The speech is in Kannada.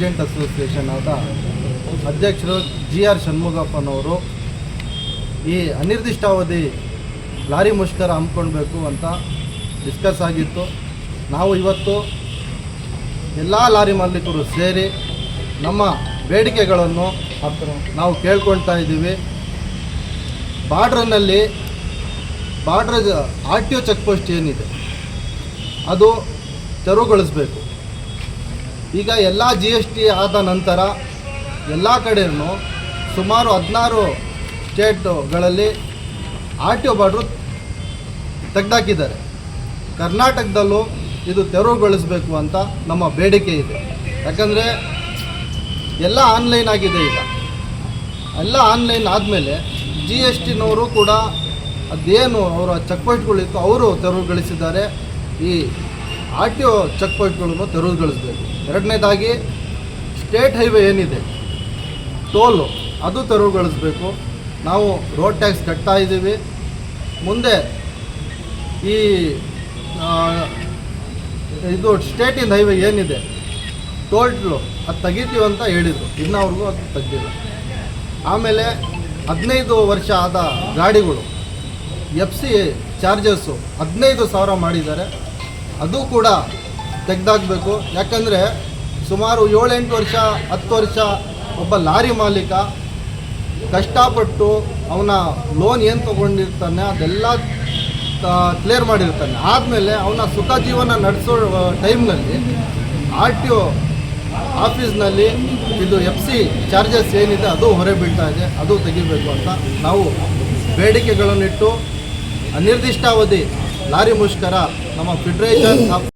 ಅಸೋಸಿಯೇಷನ್ ಆದ ಅಧ್ಯಕ್ಷರು ಜಿ ಆರ್ ಷಣ್ಮುಗಪ್ಪನವರು ಈ ಅನಿರ್ದಿಷ್ಟಾವಧಿ ಲಾರಿ ಮುಷ್ಕರ ಹಮ್ಮಿಕೊಳ್ಬೇಕು ಅಂತ ಡಿಸ್ಕಸ್ ಆಗಿತ್ತು. ನಾವು ಇವತ್ತು ಎಲ್ಲ ಲಾರಿ ಮಾಲೀಕರು ಸೇರಿ ನಮ್ಮ ಬೇಡಿಕೆಗಳನ್ನು ನಾವು ಕೇಳ್ಕೊಳ್ತಾ ಇದ್ದೀವಿ. ಬಾರ್ಡ್ರನಲ್ಲಿ border R T O check post ಏನಿದೆ, ಅದು ತೆರವುಗೊಳಿಸಬೇಕು. ಈಗ ಎಲ್ಲ ಜಿ ಎಸ್ ಟಿ ಆದ ನಂತರ ಎಲ್ಲ ಕಡೆಯೂ ಸುಮಾರು ಹದಿನಾರು ಸ್ಟೇಟ್ಗಳಲ್ಲಿ ಆರ್ ಟಿ ಒ ಬಾರ್ಡ್ರು ತೆಗೆದಾಕಿದ್ದಾರೆ. ಕರ್ನಾಟಕದಲ್ಲೂ ಇದು ತೆರವುಗೊಳಿಸಬೇಕು ಅಂತ ನಮ್ಮ ಬೇಡಿಕೆ ಇದೆ. ಯಾಕಂದರೆ ಎಲ್ಲ ಆನ್ಲೈನ್ ಆಗಿದೆ ಈಗ. ಎಲ್ಲ ಆನ್ಲೈನ್ ಆದಮೇಲೆ ಜಿ ಎಸ್ ಟಿನವರು ಕೂಡ ಅದೇನು ಅವರ ಚೆಕ್ ಪೋಸ್ಟ್ಗಳಿತ್ತು ಅವರು ತೆರವುಗೊಳಿಸಿದ್ದಾರೆ. ಈ ಆರ್ ಟಿ ಒ ಚೆಕ್ ಪೋಸ್ಟ್ಗಳನ್ನು ತೆರವುಗೊಳಿಸಬೇಕು ಎರಡನೇದಾಗಿ ಸ್ಟೇಟ್ ಹೈವೇ ಏನಿದೆ? ಟೋಲು. ಅದು ತೆರವುಗೊಳಿಸಬೇಕು ನಾವು ರೋಡ್ ಟ್ಯಾಕ್ಸ್ ಕಟ್ತಾ ಇದ್ದೀವಿ. ಮುಂದೆ ಈ ಇದು ಸ್ಟೇಟಿನ ಹೈವೇ ಏನಿದೆ? ಟೋಲ್ಟ್ಲು ಅದು ತೆಗಿತೀವಿ ಅಂತ ಹೇಳಿದರು. ಇನ್ನವ್ರಿಗೂ ಅದು ತೆಗ್ದಿಲ್ಲ. ಆಮೇಲೆ ಹದಿನೈದು ವರ್ಷ ಆದ ಗಾಡಿಗಳು ಎಫ್ ಸಿ ಚಾರ್ಜಸ್ಸು ಹದಿನೈದು ಸಾವಿರ ಮಾಡಿದ್ದಾರೆ. ಅದು ಕೂಡ ತೆಗೆದಾಕಬೇಕು. ಯಾಕಂದರೆ ಸುಮಾರು ಏಳೆಂಟು ವರ್ಷ, ಹತ್ತು ವರ್ಷ ಒಬ್ಬ ಲಾರಿ ಮಾಲೀಕ ಕಷ್ಟಪಟ್ಟು ಅವನ ಲೋನ್ ಏನು ತೊಗೊಂಡಿರ್ತಾನೆ ಅದೆಲ್ಲ ಕ್ಲಿಯರ್ ಮಾಡಿರ್ತಾನೆ. ಆದಮೇಲೆ ಅವನ ಸುಖ ಜೀವನ ನಡೆಸೋ ಟೈಮ್ನಲ್ಲಿ ಆರ್ ಟಿ ಒ ಆಫೀಸ್ನಲ್ಲಿ ಇದು ಎಫ್ ಸಿ ಚಾರ್ಜಸ್ ಏನಿದೆ ಅದು ಹೊರೆ ಬೀಳ್ತಾ ಇದೆ. ಅದು ತೆಗಿಬೇಕು ಅಂತ ನಾವು ಬೇಡಿಕೆಗಳನ್ನಿಟ್ಟು ಅನಿರ್ದಿಷ್ಟಾವಧಿ ಲಾರಿ ಮುಷ್ಕರ ನಮ್ಮ ಫೆಡರೇಷನ್ ಆಫ್